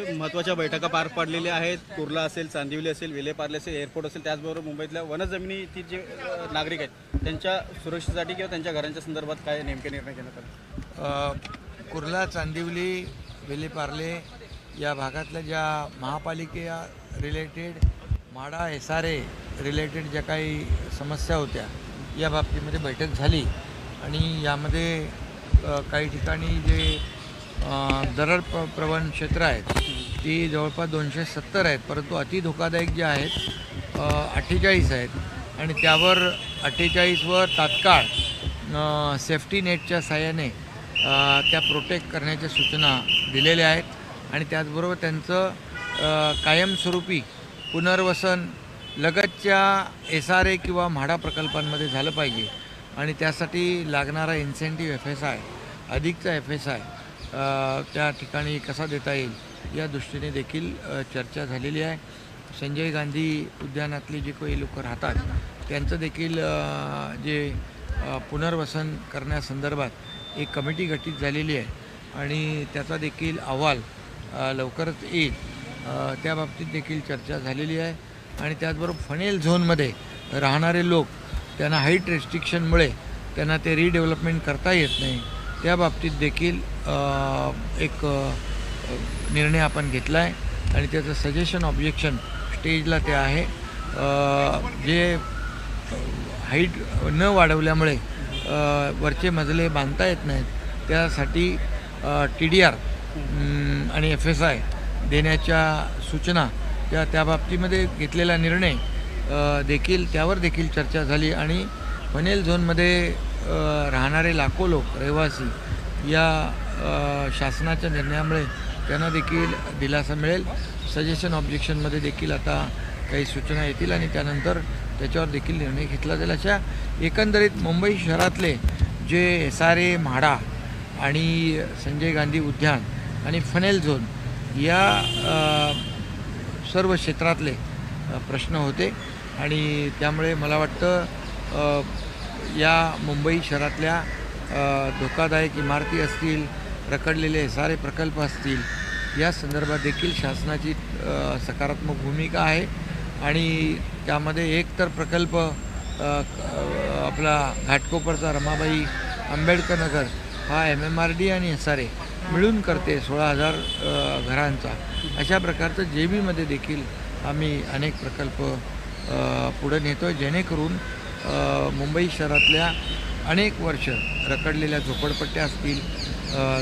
महत्त्वाच्या बैठका पार पडलेल्या आहेत. कुर्ला असेल चांदिवली असेल विलेपार्ले असेल एअरपोर्ट असेल त्याचबरोबर मुंबईतल्या वनजमिनीतील जे नागरिक आहेत त्यांच्या सुरक्षेसाठी किंवा त्यांच्या घरांच्या संदर्भात काय नेमके निर्णय घेण्यात आले? कुर्ला चांदिवली विलेपार्ले या भागातल्या ज्या महापालिकेया related MHADA S R A related ज्या काही समस्या होत्या या बाबतीमध्ये बैठक झाली. आणि यामध्ये काही ठिकाणी जे दरड प्र प्रवण क्षेत्र आहेत ती जवळपास दोनशे सत्तर आहेत परंतु अति धोकादायक जे आहेत अठ्ठेचाळीस आहेत. आणि त्यावर अठ्ठेचाळीसवर तात्काळ सेफ्टी नेटच्या साह्याने त्या प्रोटेक्ट करण्याच्या सूचना दिलेल्या आहेत. आणि त्याचबरोबर त्यांचं कायमस्वरूपी पुनर्वसन लगतच्या एस आर ए किंवा म्हाडा प्रकल्पांमध्ये झालं पाहिजे. आणि त्यासाठी लागणारा इन्सेंटिव्ह एफ एस आय अधिकचा एफ एस आय त्या ठिकाणी कसा देता येईल? या दृष्टीने देखील चर्चा झालेली आहे. संजय गांधी उद्यानातले जे काही लोक राहतात त्यांचं देखील जे पुनर्वसन करण्यासंदर्भात एक कमिटी गठीत झालेली आहे आणि त्याचा देखील अहवाल लवकरच येईल. त्याबाबतीत त्या बाबतीत देखील चर्चा झालेली आहे आणि त्याचबरोबर फनेल झोनमध्ये राहणारे लोक त्यांना हाईट रेस्ट्रिक्शनमुळे त्यांना ते रिडेव्हलपमेंट करता येत नाही. त्या बाबतीत देखील एक निर्णय आपण घेतला आहे आणि त्याचं सजेशन ऑब्जेक्शन स्टेजला ते आहे. जे हाईट न वाढवल्यामुळे वरचे मजले बांधता येत नाहीत त्यासाठी टी डी आर आणि एफ एस आय देण्याच्या सूचना त्या त्या बाबतीमध्ये घेतलेला निर्णय देखील त्यावर देखील चर्चा झाली आणि फनेल झोनमध्ये राहणारे लाखो लोक रहिवासी या शासनाच्या निर्णयामुळे त्यांना देखील दिलासा मिळेल. सजेशन ऑब्जेक्शनमध्ये देखील आता काही सूचना येतील आणि त्यानंतर त्याच्यावर देखील निर्णय घेतला जाईल. अशा एकंदरीत मुंबई शहरातले जे एस आर ए म्हाडा आणि संजय गांधी उद्यान आणि फनेल झोन या सर्व क्षेत्रातले प्रश्न होते. आणि त्यामुळे मला वाटतं या मुंबई शहरातल्या धोकादायक इमारती असतील रखडलेले सारे प्रकल्प असतील. या संदर्भात देखील शासनाची सकारात्मक भूमिका आहे. आणि त्यामध्ये एक तर प्रकल्प आपला घाटकोपरचा रमाबाई आंबेडकर नगर हा एम एम आर डी आणि एस आर ए मिळून करते सोळा हजार घरांचा. अशा प्रकारचं जे बीमध्ये देखील आम्ही अनेक प्रकल्प पुढे नेतो आहे जेणेकरून मुंबई शहरातल्या अनेक वर्ष रखडलेल्या झोपडपट्ट्या असतील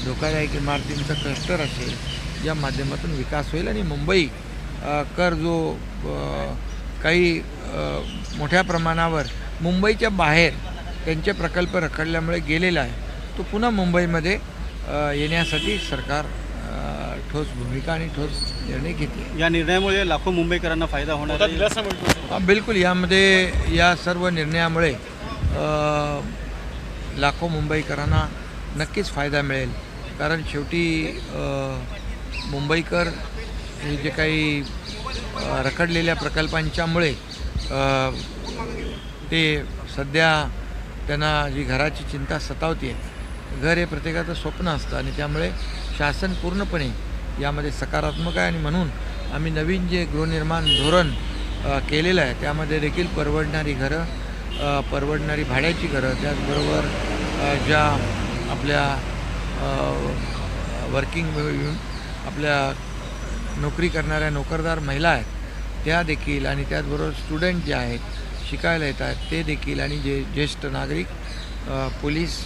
धोकादायक इमारतींचं क्लस्टर असेल या माध्यमातून विकास होईल आणि मुंबई कर जो काही मोठ्या प्रमाणावर मुंबईच्या बाहेर त्यांचे प्रकल्प रखडल्यामुळे गेलेला आहे तो पुन्हा मुंबईमध्ये येण्यासाठी सरकार ठोस भूमिका आणि ठोस निर्णय घेते या निर्णयामुळे लाखो मुंबईकरांना फायदा होणार आहे. हा, बिलकुल. यामध्ये या सर्व निर्णयामुळे लाखो मुंबईकरांना नक्कीच फायदा मिळेल. कारण शेवटी मुंबईकर हे जे काही रखडलेल्या प्रकल्पांच्यामुळे ते सध्या त्यांना जी घराची चिंता सतावते घर हे प्रत्येकाचं स्वप्न असतं आणि त्यामुळे शासन पूर्णपणे यामध्ये सकारात्मक आहे आणि म्हणून आम्ही नवीन जे गृहनिर्माण धोरण केलेलं आहे त्यामध्ये देखील परवडणारी घरं परवडणारी भाड्याची घरं त्याचबरोबर ज्या आपल्या वर्किंग आपल्या नोकरी करणाऱ्या नोकरदार महिला आहेत त्या देखील आणि त्याचबरोबर स्टुडंट जे आहेत शिकायला येत आहेत ते देखील आणि जे ज्येष्ठ नागरिक पोलीस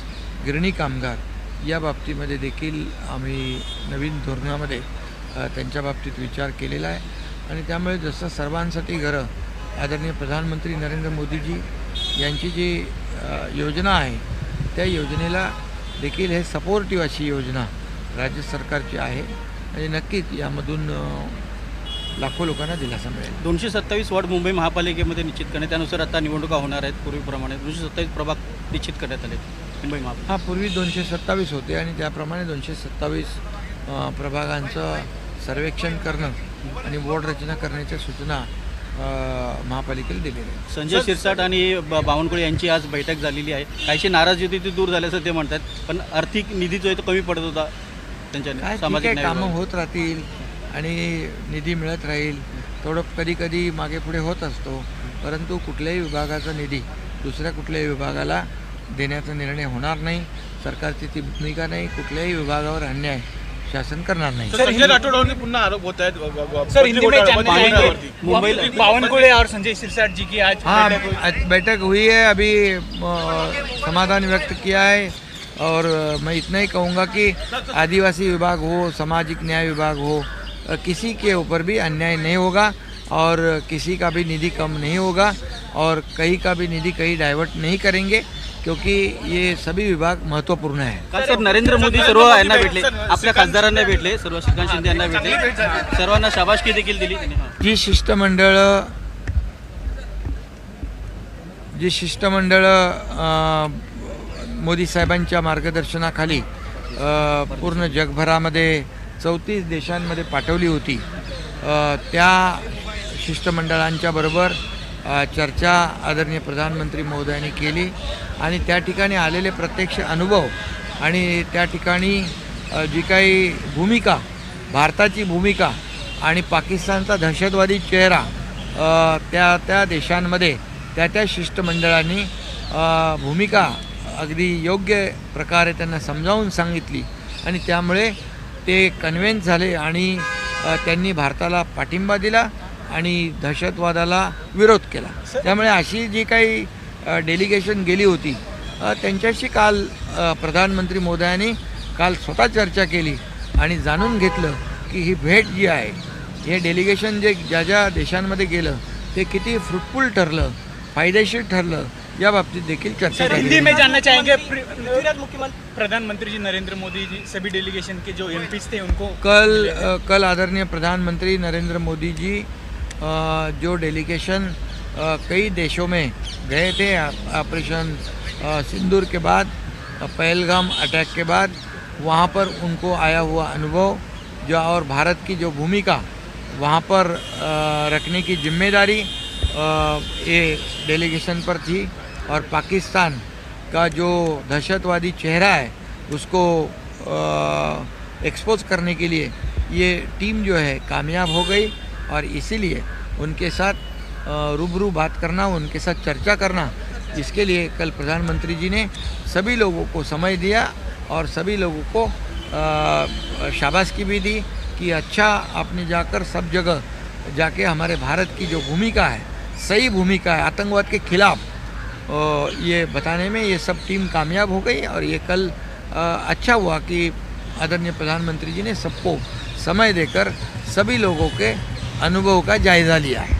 गिरणी कामगार या बाबतीमध्ये देखील आम्ही नवीन धोरणामध्ये त्यांच्या बाबतीत विचार केलेला आहे. आणि त्यामुळे जसं सर्वांसाठी घरं आदरणीय प्रधानमंत्री नरेंद्र मोदीजी यांची जी योजना आहे त्या योजनेला देखील हे सपोर्टिव्ह अशी योजना राज्य सरकारची आहे. आणि नक्कीच यामधून लाखो लोकांना दिलासा मिळेल. दोनशे सत्तावीस वॉर्ड मुंबई महापालिकेमध्ये निश्चित करण्यात त्यानुसार आता निवडणुका होणार आहेत पूर्वीप्रमाणे. दोनशे सत्तावीस प्रभाग निश्चित करण्यात आले मुंबई महापालिका हा पूर्वी दोनशे सत्तावीस होते आणि त्याप्रमाणे दोनशे सत्तावीस प्रभागांचं सर्वेक्षण करणं आणि वॉर्ड रचना करण्याच्या सूचना महापालिकेला आहेत संजय शिरसाट आणि ब- बावनकुळे यांची आज बैठक झालेली आहे. काहीशी नाराजी होती ती दूर झाल्याचं ते म्हणतात पण आर्थिक निधी जो आहे तो कमी पडत होता काय त्यांच्या ठीक सामाजिक आहे न्याय कामं विभागात. होत राहतील आणि निधी मिळत राहील. थोडं कधी कधी मागे पुढे होत असतो परंतु कुठल्याही विभागाचा निधी दुसऱ्या कुठल्याही विभागाला देण्याचा निर्णय होणार नाही. सरकारची ती भूमिका नाही कुठल्याही विभागावर अन्याय शासन करणार नाही सर संजय पुन्हा आरोप होत आहेत सर हिंदी में जानना. चाहेंगे मुंबई बावनकुळे और संजय सिरसाट जी की आज हाँ बैठक हुई। आज बैठक हुई है अभी समाधान व्यक्त किया है और मैं इतना ही कहूँगा कि आदिवासी विभाग हो सामाजिक न्याय विभाग हो किसी के ऊपर भी अन्याय नहीं होगा और किसी का भी निधि कम नहीं होगा और कहीं का भी निधि कहीं डाइवर्ट नहीं करेंगे क्योंकि ये सभी विभाग महत्त्वपूर्ण है। सर नरेंद्र मोदी सर्व यांना भेटले आपल्या खासदारांना भेटले सर्व श्रीकांत शिंदे यांना भेटले. सर्वांना शाबासकी देखील दिली. त्यांनी हां. जी शिष्टमंडळं जी शिष्टमंडळं मोदी साहेबांच्या मार्गदर्शनाखाली अ, पूर्ण जगभरामध्ये चौतीस देशांमध्ये पाठवली होती. अ, त्या शिष्टमंडळांच्या बरोबर चर्चा आदरणीय प्रधानमंत्री महोदयांनी केली आणि त्या ठिकाणी आलेले प्रत्यक्ष अनुभव आणि त्या ठिकाणी जी काही भूमिका भारताची भूमिका आणि पाकिस्तानचा दहशतवादी चेहरा त्या त्या देशांमध्ये त्या त्या शिष्टमंडळांनी भूमिका अगदी योग्य प्रकारे त्यांना समजावून सांगितली आणि त्यामुळे ते कन्व्हेन्स झाले आणि त्यांनी भारताला पाठिंबा दिला. आणि दहशतवादाला विरोध केला. त्यामुळे अशी जी काही डेलिगेशन गेली होती त्यांच्याशी काल प्रधानमंत्री मोदयांनी काल स्वतः चर्चा केली आणि जाणून घेतलं की ही भेट जी आहे हे डेलिगेशन जे ज्या ज्या देशांमध्ये गेलं ते किती फ्रुटफुल ठरलं फायदेशीर ठरलं या बाबतीत देखील चर्चा हिंदी में जानना चाहेंगे मुख्यमंत्री प्रधानमंत्री जी नरेंद्र मोदी जी सभी डेलीगेशन के जो एम थे उनको कल कल आदरणीय प्रधानमंत्री नरेंद्र मोदी जी जो डेलीगेशन कई देशों में गए थे ऑपरेशन सिंदूर के बाद पहलगाम अटैक के बाद, वहाँ पर उनको आया हुआ अनुभव, जो और भारत की जो भूमिका, वहाँ पर रखने की ज़िम्मेदारी ये डेलीगेशन पर थी और पाकिस्तान का जो दहशतवादी चेहरा है, उसको एक्सपोज करने के लिए ये टीम जो है कामयाब हो गई। और इसीलिए उनके साथ रूबरू बात करना, उनके साथ चर्चा करना, इसके लिए कल प्रधानमंत्री जी ने सभी लोगों को समय दिया और सभी लोगों को शाबाशी भी दी कि अच्छा आपने जाकर सब जगह जाके हमारे भारत की जो भूमिका है, सही भूमिका है, आतंकवाद के खिलाफ ये बताने में ये सब टीम कामयाब हो गई और ये कल अच्छा हुआ कि आदरणीय प्रधानमंत्री जी ने सबको समय देकर सभी लोगों के अनुभव का जायज़ा लिया आहे?